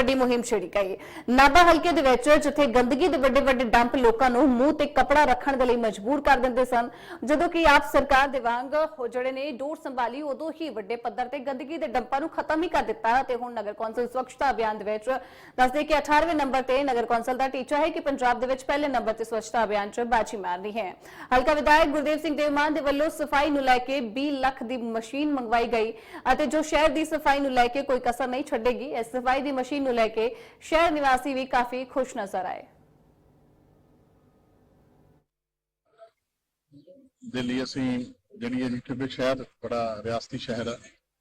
ਵੱਡੀ ਮੁਹਿੰਮ ਛੇੜੀ ਗਈ ਨਾਭਾ ਹਲਕੇ ਦੇ ਵਿੱਚ ਜਿੱਥੇ ਗੰਦਗੀ ਦੇ ਵੱਡੇ ਵੱਡੇ ਡੰਪ ਲੋਕਾਂ ਨੂੰ ਮੂੰਹ ਤੇ ਕੱਪੜਾ ਰੱਖਣ ਦੇ ਲਈ ਮਜਬੂਰ ਕਰ ਦਿੰਦੇ ਸਨ, ਜਦੋਂ ਕਿ ਆਪ ਸਰਕਾਰ ਦੇ ਵਾਂਗ ਉਹ ਜਿਹੜੇ ਨੇ ਡੋਰ ਸੰਭਾਲੀ, ਉਦੋਂ ਹੀ ਵੱਡੇ ਪੱਧਰ ਤੇ ਗੰਦਗੀ ਦੇ ਡੰਪਾਂ ਨੂੰ ਖਤਮ ਹੀ ਕਰ ਦਿੱਤਾ ਤੇ ਹੁਣ ਨਗਰ ਕੌਂਸਲ ਸਵੱਛਤਾ ਅਭਿਆਨ ਦੇ ਵਿੱਚ ਦੱਸਦੇ ਕਿ 18ਵੇਂ ਨੰਬਰ ਤੇ ਨਗਰ ਕੌਂਸਲ ਦਾ ਟੀਚਾ ਹੈ ਕਿ ਪੰਜਾਬ ਦੇ ਵਿੱਚ ਪਹਿਲੇ ਨੰਬਰ ਤੇ ਸਵੱਛਤਾ ਅਭਿਆਨ 'ਚ ਬਾਜੀ ਮਾਰਨੀ ਹੈ। ਹਲਕਾ ਵਿਧਾਇਕ ਗੁਰਦੇਵ ਸਿੰਘ ਦੇਵਮਾਨ ਦੇ ਵੱਲੋਂ ਸਫ਼ਾਈ ਨੂੰ ਲੈ ਕੇ 20 ਲੱਖ ਦੀ ਮਸ਼ੀਨ ਮੰਗਵਾਈ ਗਈ ਅਤੇ ਜੋ ਸ਼ਹਿਰ ਦੀ ਸਫ਼ਾਈ ਨੂੰ ਲੈ ਕੇ ਕੋਈ ਕਸਰ ਨਹੀਂ ਛੱਡੇਗੀ, ਇਸ ਸਫ਼ਾਈ ਦੀ ਮਸ਼ੀਨ ਨੂੰ ਲੈ ਕੇ ਸ਼ਹਿਰ ਨਿਵਾਸੀ ਵੀ ਕਾਫੀ ਖੁਸ਼ ਨਜ਼ਰ ਆਏ। ਦਿੱਲੀ ਅਸੀਂ ਜਿਹੜੀ ਹੈ ਜਿੱਥੇ ਵੀ ਸ਼ਹਿਰ ਬੜਾ ਰਿਆਸਤੀ ਸ਼ਹਿਰ ਹੈ,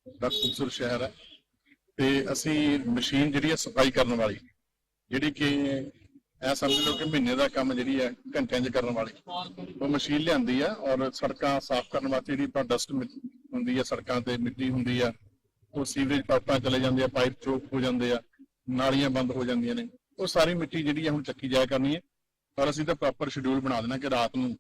ਬੜਾ ਖੂਬਸੂਰਤ ਸ਼ਹਿਰ ਹੈ ਤੇ ਅਸੀਂ ਮਸ਼ੀਨ ਜਿਹੜੀ ਹੈ ਸਫ਼ਾਈ ਕਰਨ ਵਾਲੀ, ਜਿਹੜੀ ਕਿ ਐ ਸਮਝ ਲਓ ਕਿ ਮਹੀਨੇ ਦਾ ਕੰਮ ਜਿਹੜੀ ਹੈ ਘੰਟਿਆਂ 'ਚ ਕਰਨ ਵਾਲੀ, ਉਹ ਮਸ਼ੀਨ ਲਿਆਂਦੀ ਆ ਔਰ ਸੜਕਾਂ ਸਾਫ਼ ਕਰਨ ਵਾਸਤੇ ਜਿਹੜੀ ਆਪਾਂ ਡਸਟ ਹੁੰਦੀ ਆ ਸੜਕਾਂ ਤੇ ਮਿੱਟੀ ਹੁੰਦੀ ਆ, ਉਹ ਸੀਵਰੇਜ ਪਾਈਪਾਂ ਚਲੇ ਜਾਂਦੇ ਆ, ਪਾਈਪ ਚੋਕ ਹੋ ਜਾਂਦੇ ਆ ਨਾਲੀਆਂ ਬੰਦ ਹੋ ਜਾਂਦੀਆਂ ਨੇ। ਉਹ ਸਾਰੀ ਮਿੱਟੀ ਜਿਹੜੀ ਹੈ ਹੁਣ ਚੱਕੀ ਜਾਇਆ ਕਰਨੀ ਹੈ। ਪਰ ਅਸੀਂ ਤਾਂ ਪ੍ਰੋਪਰ ਸ਼ਡਿਊਲ ਬਣਾ ਦੇਣਾ ਕਿ ਰਾਤ ਨੂੰ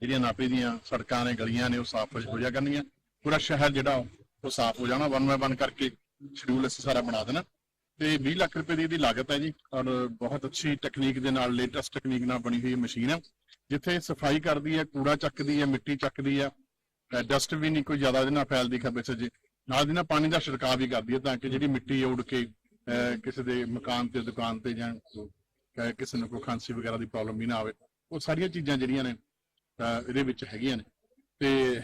ਜਿਹੜੀਆਂ ਨਾਪੇ ਦੀਆਂ ਸੜਕਾਂ ਨੇ, ਗਲੀਆਂ ਨੇ, ਉਹ ਸਾਫ਼ ਹੋ ਜਾ ਕਰਨੀਆਂ। ਪੂਰਾ ਸ਼ਹਿਰ ਜਿਹੜਾ, ਉਹ ਸਾਫ਼ ਹੋ ਜਾਣਾ। ਵਨ ਬਾਏ ਵਨ ਕਰਕੇ ਸ਼ਡਿਊਲ ਅਸੀਂ ਸਾਰਾ ਬਣਾ ਦੇਣਾ। ਤੇ 20 ਲੱਖ ਰੁਪਏ ਦੀ ਇਹਦੀ ਲਾਗਤ ਹੈ ਜੀ। ਔਰ ਬਹੁਤ ਅੱਛੀ ਟੈਕਨੀਕ ਦੇ ਨਾਲ ਲੇਟੈਸਟ ਟੈਕਨੀਕ ਨਾਲ ਬਣੀ ਹੋਈ ਮਸ਼ੀਨ ਹੈ। ਜਿੱਥੇ ਸਫ਼ਾਈ ਕਰਦੀ ਹੈ, ਕੂੜਾ ਚੱਕਦੀ ਹੈ, ਮਿੱਟੀ ਚੱਕਦੀ ਹੈ। ਡਸਟ ਵੀ ਨਹੀਂ ਕੋਈ ਜ਼ਿਆਦਾ ਇਹਦੇ ਨਾਲ ਫੈਲਦੀ ਖੱਬੇ ਸੱਜੇ। ਨਾਲ ਦੀ ਨਾਲ ਪਾਣੀ ਦਾ ਛਿੜਕਾਅ ਵੀ ਕਰਦੀ ਹੈ ਤਾਂ ਕਿ ਜਿਹੜੀ ਮਿੱਟੀ ਹੈ ਉੱਡ ਕੇ ਕਿਸੇ ਦੇ ਮਕਾਨ ਤੇ ਦੁਕਾਨ ਤੇ ਜਾਂ ਅਹ, ਕਿਸੇ ਨੂੰ ਕੋਈ ਖਾਂਸੀ ਵਗੈਰਾ ਦੀ ਪ੍ਰੋਬਲਮ ਵੀ ਨਾ ਆਵੇ ਉਹ ਸਾਰੀਆਂ ਚੀਜ਼ਾਂ ਜਿਹੜੀਆਂ ਨੇ ਇਹਦੇ ਵਿੱਚ ਹੈਗੀਆਂ ਨੇ। ਤੇ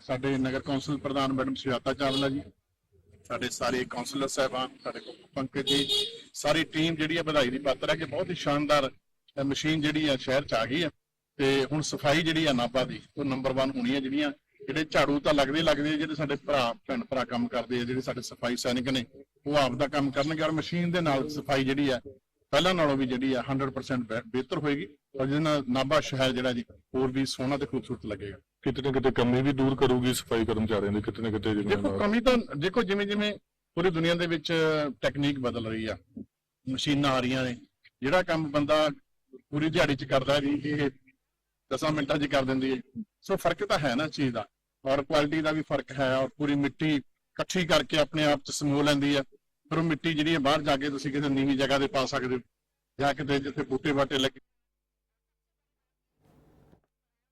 ਸਾਡੇ ਨਗਰ ਕੌਂਸਲ ਪ੍ਰਧਾਨ ਮੈਡਮ ਸੁਜਾਤਾ ਚਾਵਲਾ ਜੀ ਸਾਡੇ ਸਾਰੇ ਕਾਉਂਸਲਰ ਸਾਹਿਬਾਨ ਸਾਡੇ ਕੋਲ ਪੰਕਜ ਜੀ ਸਾਰੀ ਟੀਮ ਜਿਹੜੀ ਹੈ ਵਧਾਈ ਦੀ ਪਾਤਰ ਹੈ ਕਿ ਬਹੁਤ ਹੀ ਸ਼ਾਨਦਾਰ ਮਸ਼ੀਨ ਜਿਹੜੀ ਹੈ ਸ਼ਹਿਰ ਚ ਆ ਗਈ ਹੈ ਤੇ ਹੁਣ ਸਫ਼ਾਈ ਜਿਹੜੀ ਹੈ ਨਾਭਾ ਦੀ ਉਹ ਨੰਬਰ 1 ਹੋਣੀ ਹੈ ਜਿਹੜੀਆਂ ਜਿਹੜੇ ਝਾੜੂ ਤਾਂ ਲੱਗਦੇ ਲੱਗਦੇ ਆ, ਜਿਹੜੇ ਸਾਡੇ ਭਰਾ ਭੈਣ ਭਰਾ ਕੰਮ ਕਰਦੇ ਆ ਜਿਹੜੇ ਸਾਡੇ ਸਫ਼ਾਈ ਸੈਨਿਕ ਨੇ ਉਹ ਆਪ ਦਾ ਕੰਮ ਕਰਨਗੇ। ਔਰ ਮਸ਼ੀਨ ਦੇ ਨਾਲ ਸਫ਼ਾਈ ਜਿਹੜੀ ਹੈ ਪਹਿਲਾਂ ਨਾਲੋਂ ਵੀ ਜਿਹੜੀ ਹੈ 100% ਬਿਹ- ਬਿਹਤਰ ਹੋਏਗੀ। ਔਰ ਜਿਹਦੇ ਨਾਲ ਨਾਭਾ ਸ਼ਹਿਰ ਜਿਹੜਾ ਜੀ ਹੋਰ ਵੀ ਸੋਹਣਾ ਤੇ ਖੂਬਸੂਰਤ ਲੱਗੇਗਾ। ਕਿਤੇ ਨਾ ਕਿਤੇ ਕਮੀ ਵੀ ਦੂਰ ਕਰੂਗੀ ਸਫ਼ਾਈ ਕਰਮਚਾਰੀਆਂ ਦੀ ਕਿਤੇ ਨਾ ਕਿਤੇ ਜਿਵੇਂ ਦੇਖੋ ਕਮੀ ਤਾਂ ਦੇਖੋ ਜਿਵੇਂ ਜਿਵੇਂ ਪੂਰੀ ਦੁਨੀਆ ਦੇ ਵਿੱਚ ਟੈਕਨੀਕ ਬਦਲ ਰਹੀ ਆ ਮਸ਼ੀਨਾਂ ਆ ਰਹੀਆਂ ਨੇ ਜਿਹੜਾ ਕੰਮ ਬੰਦਾ ਪੂਰੀ ਦਿਹਾੜੀ ਚ ਕਰਦਾ ਵੀ ਇਹ 10 ਮਿੰਟਾਂ 'ਚ ਕਰ ਦਿੰਦੀ ਹੈ ਸੋ ਫ਼ਰਕ ਤਾਂ ਹੈ ਨਾ ਇਸ ਚੀਜ਼ ਦਾ। ਔਰ ਕੁਆਲਿਟੀ ਦਾ ਵੀ ਫ਼ਰਕ ਹੈ ਔਰ ਪੂਰੀ ਮਿੱਟੀ ਇਕੱਠੀ ਕਰਕੇ ਆਪਣੇ ਆਪ ਚ ਸਮੋ ਲੈਂਦੀ ਆ ਫਿਰ ਉਹ ਮਿੱਟੀ ਜਿਹੜੀ ਹੈ ਬਾਹਰ ਜਾ ਕੇ ਤੁਸੀਂ ਕਿਸੇ ਨੀਵੀਂ ਜਗ੍ਹਾ ਤੇ ਪਾ ਸਕਦੇ ਹੋ। ਜਾਂ ਕਿਤੇ ਜਿੱਥੇ ਬੂਟੇ ਬਾਟੇ ਲੱਗੇ।